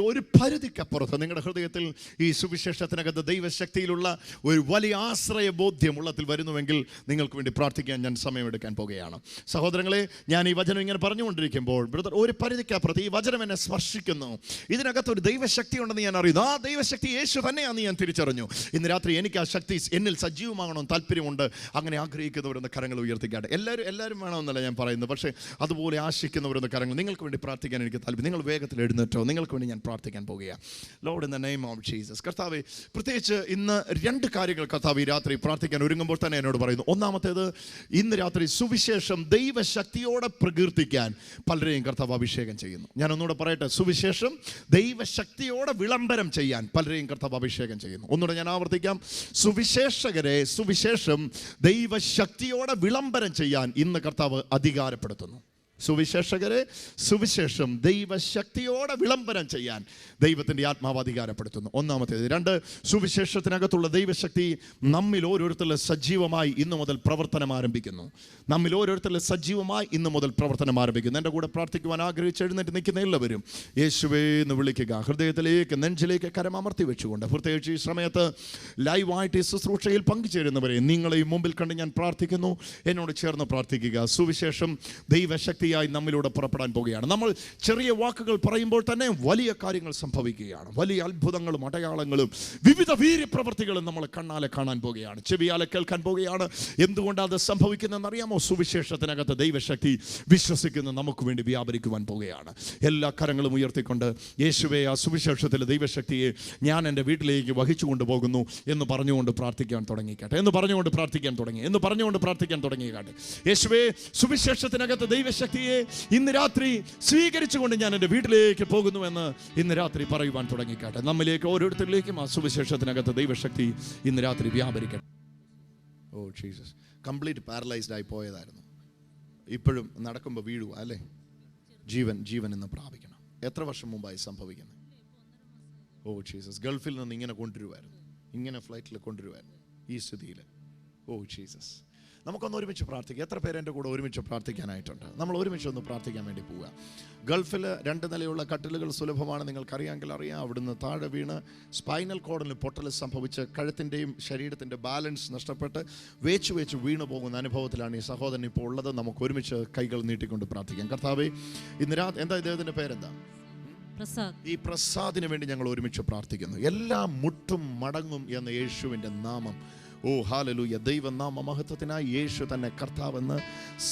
ഒരു പരിധിക്കപ്പുറത്ത് നിങ്ങളുടെ ഹൃദയത്തിൽ ഈ സുവിശേഷത്തിനകത്ത് ദൈവശക്തിയിലുള്ള ഒരു വലിയ ആശ്രയ ബോധ്യം ഉള്ളത്തിൽ വരുന്നുവെങ്കിൽ നിങ്ങൾക്ക് വേണ്ടി പ്രാർത്ഥിക്കാൻ ഞാൻ സമയമെടുക്കാൻ പോകുകയാണ്. സഹോദരങ്ങളെ ഞാൻ ഈ വചനം ഇങ്ങനെ പറഞ്ഞുകൊണ്ടിരിക്കുമ്പോൾ ബ്രദർ ഒരു പരിധിക്കപ്പുറത്ത് ഈ വചനം എന്നെ സ്പർശിക്കുന്നു. ഇതിനകത്ത് ഒരു ദൈവശക്തി ഉണ്ടെന്ന് ഞാൻ അറിയുന്നു. ആ ദൈവശക്തി യേശു തന്നെയാണെന്ന് ഞാൻ തിരിച്ചറിഞ്ഞു. ഇന്ന് രാത്രി എനിക്ക് ആ ശക്തി എന്നിൽ സജീവമാകണമെന്ന് താല്പര്യമുണ്ട്. അങ്ങനെ ആഗ്രഹിക്കുന്നവരെന്ന് കരങ്ങൾ ഉയർത്തിക്കാട്ടെ. എല്ലാവരും എല്ലാവരും വേണമെന്നല്ല ഞാൻ പറയുന്നത് പക്ഷേ അതുപോലെ ആശിക്കുന്നവരൊന്ന് കരങ്ങൾ നിങ്ങൾക്ക് വേണ്ടി പ്രാർത്ഥിക്കാൻ എനിക്ക് താല്പര്യം. നിങ്ങൾ വേഗത്തിൽ എഴുന്നേറ്റോ. നിങ്ങൾക്ക് വേണ്ടി ഞാൻ പ്രാർത്ഥിക്കാൻ പോകുകയാണ്. Lord in the name of Jesus കർത്താവ് പ്രത്യേകിച്ച് ഇന്ന് രണ്ട് കാര്യങ്ങൾ കർത്താവ് ഈ രാത്രി പ്രാർത്ഥിക്കാൻ ഒരുങ്ങുമ്പോൾ തന്നെ എന്നോട് പറയുന്നു. ഒന്നാമത്തേത് ഇന്ന് രാത്രി സുവിശേഷം ദൈവശക്തിയോടെ പ്രകീർത്തിക്കാൻ പലരെയും കർത്താവ് അഭിഷേകം ചെയ്യുന്നു. ഞാൻ ഒന്നുകൂടെ പറയട്ടെ. സുവിശേഷം ദൈവശക്തിയോടെ വിളംബരം ചെയ്യാൻ പലരെയും കർത്താവ് അഭിഷേകം ചെയ്യുന്നു. ഒന്നുകൂടെ ഞാൻ ആവർത്തിക്കാം. സുവിശേഷകരെ സുവിശേഷം ദൈവശക്തിയോടെ വിളംബരം ചെയ്യാൻ ഇന്ന് കർത്താവ് അധികാരപ്പെടുത്തുന്നു സുവിശേഷകരെ സുവിശേഷം ദൈവശക്തിയോടെ വിളംബരം ചെയ്യാൻ ദൈവത്തിന്റെ ആത്മാവ് അധികാരപ്പെടുത്തുന്നു. ഒന്നാമത്തേത്. രണ്ട് സുവിശേഷത്തിനകത്തുള്ള ദൈവശക്തി നമ്മിൽ ഓരോരുത്തരിലെ സജീവമായി ഇന്നു മുതൽ പ്രവർത്തനം ആരംഭിക്കുന്നു. നമ്മിൽ ഓരോരുത്തരിലെ സജീവമായി ഇന്നു മുതൽ പ്രവർത്തനം ആരംഭിക്കുന്നു. എന്റെ കൂടെ പ്രാർത്ഥിക്കുവാൻ ആഗ്രഹിച്ച് എഴുന്നേറ്റ് നിൽക്കുന്ന എല്ലാവരും യേശുവേ എന്ന് വിളിക്കുക. ഹൃദയത്തിലേക്ക് നെഞ്ചിലേക്ക് കരമമർത്തി വെച്ചുകൊണ്ട് പ്രത്യേകിച്ച് ഈ സമയത്ത് ലൈവായിട്ട് ഈ ശുശ്രൂഷയിൽ പങ്കുചേരുന്നവരെ നിങ്ങളെയും മുമ്പിൽ കണ്ട് ഞാൻ പ്രാർത്ഥിക്കുന്നു. എന്നോട് ചേർന്ന് പ്രാർത്ഥിക്കുക. സുവിശേഷം ദൈവശക്തിയായി നമ്മിലൂടെ പുറപ്പെടാൻ പോകുകയാണ്. നമ്മൾ ചെറിയ വാക്കുകൾ പറയുമ്പോൾ തന്നെ വലിയ കാര്യങ്ങൾ സംഭവിക്കുകയാണ്. വലിയ അത്ഭുതങ്ങളും അടയാളങ്ങളും വിവിധ വീര്യപ്രവർത്തികളും നമ്മൾ കണ്ണാലെ കാണാൻ പോകുകയാണ്. ചെവിയാലെ കേൾക്കാൻ പോകുകയാണ്. എന്തുകൊണ്ടാണ് അത് സംഭവിക്കുന്നതെന്ന് അറിയാമോ സുവിശേഷത്തിനകത്ത് ദൈവശക്തി വിശ്വസിക്കുന്ന നമുക്ക് വേണ്ടി വ്യാപരിക്കുവാൻ പോകുകയാണ്. എല്ലാ കരങ്ങളും ഉയർത്തിക്കൊണ്ട് യേശുവെ ആ സുവിശേഷത്തിലെ ദൈവശക്തിയെ ഞാൻ എന്റെ വീട്ടിലേക്ക് വഹിച്ചു കൊണ്ടുപോകുന്നു എന്ന് പറഞ്ഞുകൊണ്ട് പ്രാർത്ഥിക്കാൻ തുടങ്ങിക്കട്ടെ. എന്ന് പറഞ്ഞുകൊണ്ട് പ്രാർത്ഥിക്കാൻ തുടങ്ങി. എന്ന് പറഞ്ഞുകൊണ്ട് പ്രാർത്ഥിക്കാൻ തുടങ്ങിക്കാട്ടെ. യേശുവെ സുവിശേഷത്തിനകത്ത് ദൈവശക്തിയെ വിധിയെ ഇന്ന് രാത്രി സ്വീകരിച്ചുകൊണ്ട് ഞാൻ എന്റെ വീട്ടിലേക്ക് പോകുന്നുവെന്ന് ഇന്ന് രാത്രി പറയുവാൻ തുടങ്ങിക്കാട്ടെ. നമ്മിലേക്ക് ഓരോരുത്തരിലേക്കും ആ സുവിശേഷത്തിനകത്ത് ദൈവശക്തി ഇന്ന് രാത്രി വ്യാപരിക്കട്ടെ. Oh Jesus. കംപ്ലീറ്റ് പാരലൈസ്ഡ് ആയി പോയതായിരുന്നു. ഇപ്പോഴും നടക്കുമ്പോൾ വീഴുക അല്ലേ? ജീവൻ ജീവൻ എന്ന് പ്രാപിക്കണം. എത്ര വർഷം മുമ്പായി സംഭവിക്കുന്നത്? Oh Jesus. ഗൾഫിൽ നിന്ന് ഇങ്ങനെ കൊണ്ടുവരുമായിരുന്നു ഇങ്ങനെ ഫ്ലൈറ്റിൽ കൊണ്ടുവരുമായിരുന്നു ഈ സ്ഥിതിയിൽ. Oh Jesus. നമുക്കൊന്ന് ഒരുമിച്ച് പ്രാർത്ഥിക്കാം. എത്ര പേര് എന്റെ കൂടെ ഒരുമിച്ച് പ്രാർത്ഥിക്കാനായിട്ടുണ്ട്? നമ്മൾ ഒരുമിച്ച് ഒന്ന് പ്രാർത്ഥിക്കാൻ വേണ്ടി പോവുക. ഗൾഫിൽ രണ്ട് നിലയുള്ള കട്ടിലുകൾ സുലഭമാണ്. നിങ്ങൾക്കറിയാമെങ്കിൽ അറിയാം. അവിടുന്ന് താഴെ വീണ് സ്പൈനൽ കോഡിന് പൊട്ടൽ സംഭവിച്ച് കഴുത്തിന്റെയും ശരീരത്തിന്റെ ബാലൻസ് നഷ്ടപ്പെട്ട് വേച്ച് വേച്ച് വീണു പോകുന്ന അനുഭവത്തിലാണ് ഈ സഹോദരൻ ഇപ്പോൾ ഉള്ളത്. നമുക്ക് ഒരുമിച്ച് കൈകൾ നീട്ടിക്കൊണ്ട് പ്രാർത്ഥിക്കാം. കർത്താവേ ഇന്ന് രാ എന്താ ഇദ്ദേഹത്തിന്റെ പേരെന്താ? പ്രസാദ്. ഈ പ്രസാദിന് വേണ്ടി ഞങ്ങൾ ഒരുമിച്ച് പ്രാർത്ഥിക്കുന്നു. എല്ലാ മുട്ടും മടങ്ങും എന്ന യേശുവിന്റെ നാമം ഓ ഹാലലൂയ. ദൈവനാമ മഹത്വത്തിനായി യേശു തന്നെ കർത്താവെന്ന്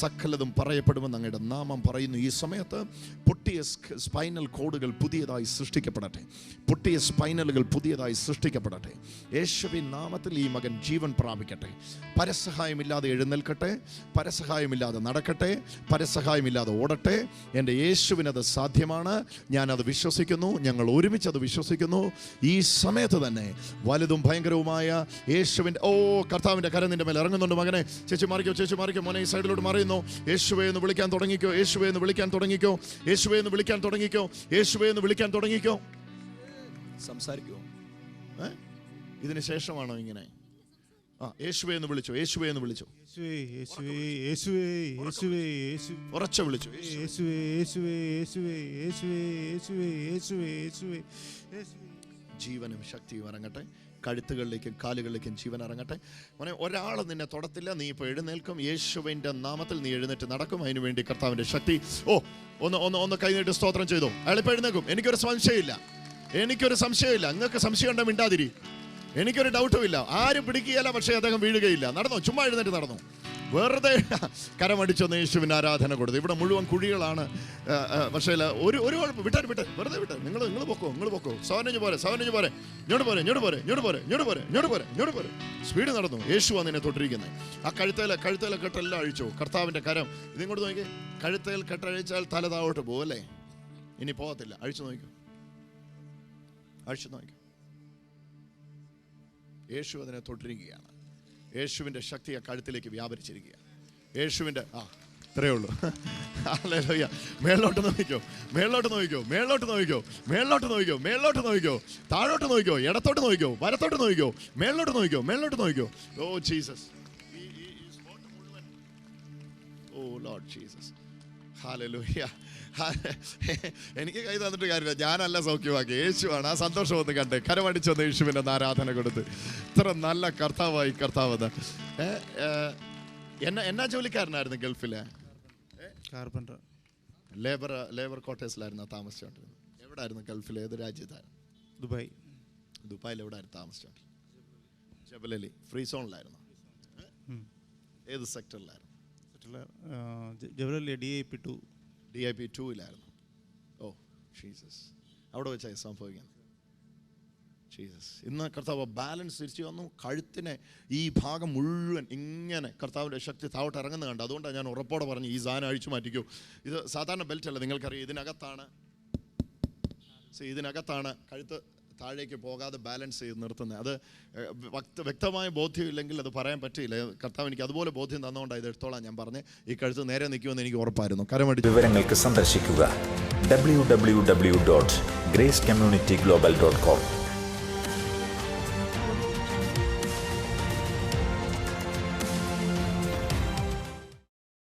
സകലതും പറയപ്പെടുമെന്ന് അങ്ങയുടെ നാമം പറയുന്നു. ഈ സമയത്ത് പൊട്ടിയ സ്പൈനൽ കോഡുകൾ പുതിയതായി സൃഷ്ടിക്കപ്പെടട്ടെ. പൊട്ടിയ സ്പൈനലുകൾ പുതിയതായി സൃഷ്ടിക്കപ്പെടട്ടെ. യേശുവിൻ നാമത്തിൽ ഈ മകൻ ജീവൻ പ്രാപിക്കട്ടെ. പരസഹായമില്ലാതെ എഴുന്നേൽക്കട്ടെ. പരസഹായമില്ലാതെ നടക്കട്ടെ. പരസഹായമില്ലാതെ ഓടട്ടെ. എന്റെ യേശുവിനത് സാധ്യമാണ്. ഞാനത് വിശ്വസിക്കുന്നു. ഞങ്ങൾ ഒരുമിച്ച് അത് വിശ്വസിക്കുന്നു. ഈ സമയത്ത് തന്നെ വലുതും ഭയങ്കരവുമായ യേശുവിന്റെ ഓ കർത്താവിന്റെ കരം നിന്റെ മേൽ ഇറങ്ങുന്നുണ്ട് മകനെ. ചേച്ചി മാറിക്കോ ചേച്ചി മാറിക്കോ. മോനെ ഈ സൈഡിലോട്ട് മറിയുന്നു. യേശുവേ എന്ന് വിളിക്കാൻ തുടങ്ങിക്കോ യേശുവേ എന്ന് വിളിക്കാൻ തുടങ്ങിക്കോ യേശുവേ എന്ന് വിളിക്കാൻ തുടങ്ങിക്കോ യേശുവേ എന്ന് വിളിക്കാൻ തുടങ്ങിക്കോ. സംസാരിക്കുമോ ഇതിന് ശേഷമാണോ ഇങ്ങനെ? ആ യേശുവേ എന്ന് വിളിച്ചു യേശുവേ എന്ന് വിളിച്ചു. ഉറച്ച വിളിച്ചു ജീവനും ശക്തിയും ഇറങ്ങട്ടെ കഴുത്തുകളിലേക്കും കാലുകളിലേക്കും ജീവൻ ഇറങ്ങട്ടെ മോനെ ഒരാൾ നിന്നെ തൊടത്തില്ല നീ ഇപ്പോൾ എഴുന്നേൽക്കും. യേശുവിന്റെ നാമത്തിൽ നീ എഴുന്നേറ്റ് നടക്കും. അതിനു വേണ്ടി കർത്താവിന്റെ ശക്തി. ഓ ഒന്ന് ഒന്ന് ഒന്ന് കൈനീട്ട് സ്തോത്രം ചെയ്തു. അയാളിപ്പോൾ എഴുന്നേക്കും എനിക്കൊരു സംശയമില്ല. എനിക്കൊരു സംശയമില്ല. നിങ്ങൾക്ക് സംശയം ഉണ്ടോ മിണ്ടാതിരി. എനിക്കൊരു ഡൗട്ടും ഇല്ല. ആരും പിടിക്കുകയില്ല പക്ഷേ അദ്ദേഹം വീഴുകയില്ല. നടന്നോ? ചുമ്മാ എഴുന്നേറ്റ് നടന്നു? വെറുതെ കരമടിച്ചൊന്ന് യേശുവിന് ആരാധന കൊടുത്തു. ഇവിടെ മുഴുവൻ കുഴികളാണ്. പക്ഷേ ഒരു ഒരു കുഴപ്പം വിട്ടാൻ വിട്ടെ വെറുതെ വിട്ടെ നിങ്ങൾ നിങ്ങൾ പൊക്കോ നിങ്ങൾ പൊക്കോ. സവനഞ്ച് പോരെ സവനഞ്ച് പോരെ ഇങ്ങോട്ട് പോരെ ഇങ്ങോട്ട് പോരെ ഇങ്ങോട്ട് പോരെ ഇങ്ങോട്ട് പോരെ ഇങ്ങോട്ട് പോരെ ഇങ്ങോട്ട് പോരെ. സ്പീഡ് നടന്നു. യേശു ആ നിന്നെ തൊട്ടിരിക്കുന്നത് ആ കഴുത്തേല കഴുത്തേല കെട്ടെല്ലാം അഴിച്ചു. കർത്താവിന്റെ കരം. ഇതിങ്ങോട്ട് നോക്കി കഴുത്തേൽ കെട്ടഴിച്ചാൽ തല താഴോട്ട് പോകും അല്ലേ? ഇനി പോകത്തില്ല. അഴിച്ചു നോക്കൂ. അഴിച്ചു നോക്കൂ. യേശു അതിനെ തൊട്ടിരിക്കുകയാണ്. യേശുവിന്റെ ശക്തി ആ കഴുത്തിലേക്ക് വ്യാപരിച്ചിരിക്കുക. യേശുവിന്റെ ആ ഇത്രയേ ഉള്ളൂ. ഹല്ലേലൂയ. മേളിലോട്ട് നോക്കിക്കോ മേളിലോട്ട് നോക്കിക്കോ മേളിലോട്ട് നോക്കിക്കോ മേളിലോട്ട് നോക്കിക്കോ മേളിലോട്ട് നോക്കിക്കോ താഴോട്ട് നോക്കിക്കോ ഇടത്തോട്ട് നോക്കിക്കോ വരത്തോട്ട് നോക്കിക്കോ മേളിലോട്ട് നോക്കിക്കോ മേളിലോട്ട് നോക്കിക്കോ. Oh Jesus. Oh Lord Jesus. Hallelujah എനിക്ക് കൈ തന്നിട്ട് കാര്യമില്ല. ഞാനല്ല സൗഖ്യമാക്കി. യേശുവാണ്. ആ സന്തോഷം ഒന്ന് കണ്ട് കരമടിച്ചൊന്ന് യേശുവിന്റെ ഒന്ന് ആരാധന കൊടുത്ത്. ഇത്ര നല്ല കർത്താവായി ഏ, എന്നാ എന്നാ ജോലിക്കാരനായിരുന്നു ഗൾഫിലെ? കാർപ്പന്റർ ലേബർ ലേബർ ക്വാർട്ടേഴ്സിലായിരുന്നു താമസിച്ചുകൊണ്ടിരുന്നത്. എവിടായിരുന്നു ഗൾഫിലെ? ഏത് രാജ്യത്തായിരുന്നു? ദുബായ്. ദുബായിൽ എവിടായിരുന്നു താമസിച്ചുകൊണ്ടിരുന്നത്? Jebel Ali. ഫ്രീ സോണിലായിരുന്നു ഏത് സെക്ടറിലായിരുന്നു Jebel Ali D I P two D I P ടൂവിലായിരുന്നു oh Jesus അവിടെ വെച്ചായി സംഭവിക്കുന്നത്. ജീസസ് ഇന്ന് കർത്താവ് ബാലൻസ് തിരിച്ചു വന്നു. കഴുത്തിനെ ഈ ഭാഗം മുഴുവൻ ഇങ്ങനെ കർത്താവിന്റെ ശക്തി താവട്ട് ഇറങ്ങുന്ന കണ്ട്. അതുകൊണ്ടാണ് ഞാൻ ഉറപ്പോടെ പറഞ്ഞു ഈ സാധനം അഴിച്ചു മാറ്റിക്കൂ. ഇത് സാധാരണ ബെൽറ്റ് അല്ല. നിങ്ങൾക്കറിയാം ഇതിനകത്താണ്. ഇതിനകത്താണ് കഴുത്ത് താഴേക്ക് പോകാതെ ബാലൻസ് ചെയ്ത് നിർത്തുന്നത് അത് വ്യക്തമായ ബോധ്യമില്ലെങ്കിൽ അത് പറയാൻ പറ്റില്ല കർത്താവ് എനിക്ക് അതുപോലെ ബോധ്യം തന്നുകൊണ്ടാണ് ഇത് എടുത്തോളാം ഞാൻ പറഞ്ഞ്. ഈ കഴുത്ത് നേരെ നിൽക്കുമെന്ന് എനിക്ക് ഉറപ്പായിരുന്നു. കരമടി വിവരങ്ങൾക്ക് സന്ദർശിക്കുക. W W W dot grace community global dot com